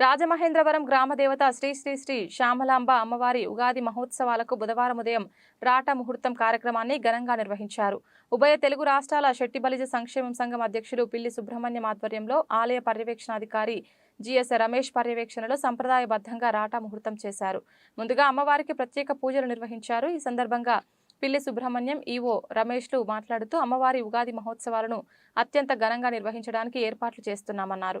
రాజమహేంద్రవరం గ్రామదేవత శ్రీ శ్రీ శ్రీ శ్యామలాంబ అమ్మవారి ఉగాది మహోత్సవాలకు బుధవారం ఉదయం రాట ముహూర్తం కార్యక్రమాన్ని ఘనంగా నిర్వహించారు. ఉభయ తెలుగు రాష్ట్రాల శెట్టిబలిజ సంక్షేమం సంఘం అధ్యక్షుడు పిల్లి సుబ్రహ్మణ్యం ఆధ్వర్యంలో ఆలయ పర్యవేక్షణాధికారి జిఎస్ రమేష్ పర్యవేక్షణలో సంప్రదాయబద్ధంగా రాట ముహూర్తం చేశారు. ముందుగా అమ్మవారికి ప్రత్యేక పూజలు నిర్వహించారు. ఈ సందర్భంగా పిల్లి సుబ్రహ్మణ్యం ఈవో రమేష్లు మాట్లాడుతూ అమ్మవారి ఉగాది మహోత్సవాలను అత్యంత ఘనంగా నిర్వహించడానికి ఏర్పాట్లు చేస్తున్నామన్నారు.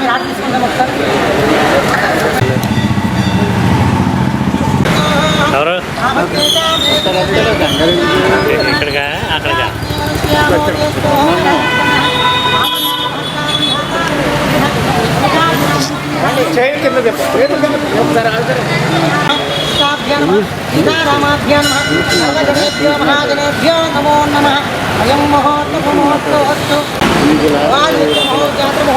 సీతారామాభ్యాం మహాజనేభ్యో నమో నమ. అయం జాతర మహోత్సవ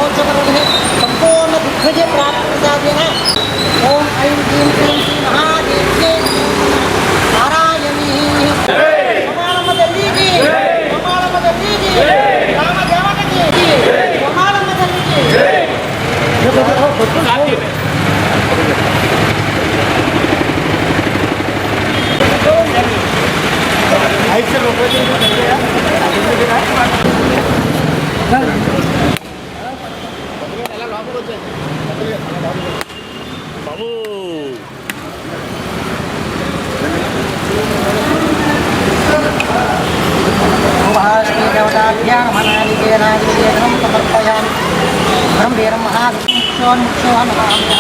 John, John apa apa?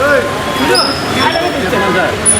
Hey, come on! I don't know.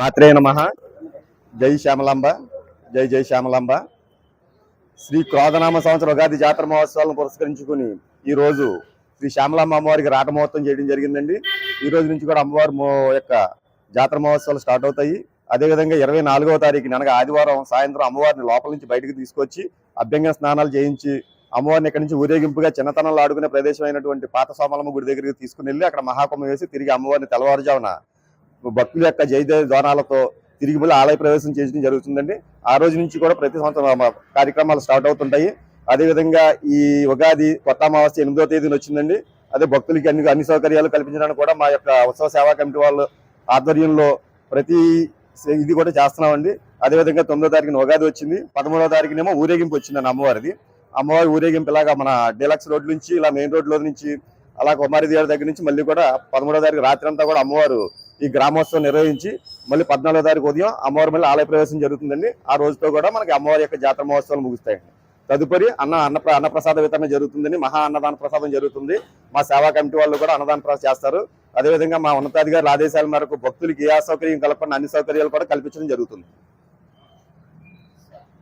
మాత్రే నమ. జై శ్యామలాంబ జై జై శ్యామలాంబ. శ్రీ క్రోధనామ సంవత్సరం ఉగాది జాతర మహోత్సవాలను పురస్కరించుకుని ఈ రోజు శ్రీ శ్యామలాంబ అమ్మవారికి రాట మహోత్సవం చేయడం జరిగిందండి. ఈ రోజు నుంచి కూడా అమ్మవారి యొక్క జాతర మహోత్సవాలు స్టార్ట్ అవుతాయి. అదేవిధంగా ఇరవై నాలుగవ తారీఖున అనగా ఆదివారం సాయంత్రం అమ్మవారిని లోపల నుంచి బయటకు తీసుకొచ్చి అభ్యంగ స్నానాలు చేయించి అమ్మవారిని ఇక్కడ నుంచి ఊరేగింపుగా చిన్నతనంలో ఆడుకునే ప్రదేశం అయినటువంటి పాత సోమలమ్మ గుడి దగ్గరికి తీసుకుని వెళ్ళి అక్కడ మహాకుంభం వేసి తిరిగి అమ్మవారిని తెల్లవారుజామున భక్తుల యొక్క జయజయ ద్వానాలతో తిరిగి మళ్ళీ ఆలయ ప్రవేశం చేయడం జరుగుతుందండి. ఆ రోజు నుంచి కూడా ప్రతి సంవత్సరం కార్యక్రమాలు స్టార్ట్ అవుతుంటాయి. అదేవిధంగా ఈ ఉగాది కొత్త అమావాస్య ఎనిమిదో తేదీన వచ్చిందండి. అదే భక్తులకి అన్ని అన్ని సౌకర్యాలు కల్పించడానికి కూడా మా యొక్క ఉత్సవ సేవా కమిటీ వాళ్ళు ఆధ్వర్యంలో ప్రతి ఇది కూడా చేస్తున్నామండి. అదేవిధంగా తొమ్మిదో తారీఖున ఉగాది వచ్చింది. పదమూడవ తారీఖునేమో ఊరేగింపు వచ్చిందండి అమ్మవారిది. అమ్మవారి ఊరేగింపులాగా మన డీలక్స్ రోడ్ నుంచి ఇలా మెయిన్ రోడ్లో నుంచి అలా కుమారి దేవారి దగ్గర నుంచి మళ్ళీ కూడా పదమూడో తారీఖు రాత్రి అంతా కూడా అమ్మవారు ఈ గ్రామోత్సవం నిర్వహించి మళ్ళీ పద్నాలుగో తారీఖు ఉదయం అమ్మవారి మళ్ళీ ఆలయ ప్రవేశం జరుగుతుందండి. ఆ రోజుతో కూడా మనకి అమ్మవారి యొక్క జాతర మహోత్సవాలు ముగుస్తాయండి. తదుపరి అన్న అన్న అన్నప్రసాద వితరణ జరుగుతుందని మహా అన్నదాన ప్రసాదం జరుగుతుంది. మా సేవా కమిటీ వాళ్ళు కూడా అన్నదాన ప్రసాదం చేస్తారు. అదేవిధంగా మా ఉన్నతాధికారుల ఆదేశాల మేరకు భక్తులకు ఏ అసౌకర్యం కలపని అన్ని సౌకర్యాలు కూడా కల్పించడం జరుగుతుంది.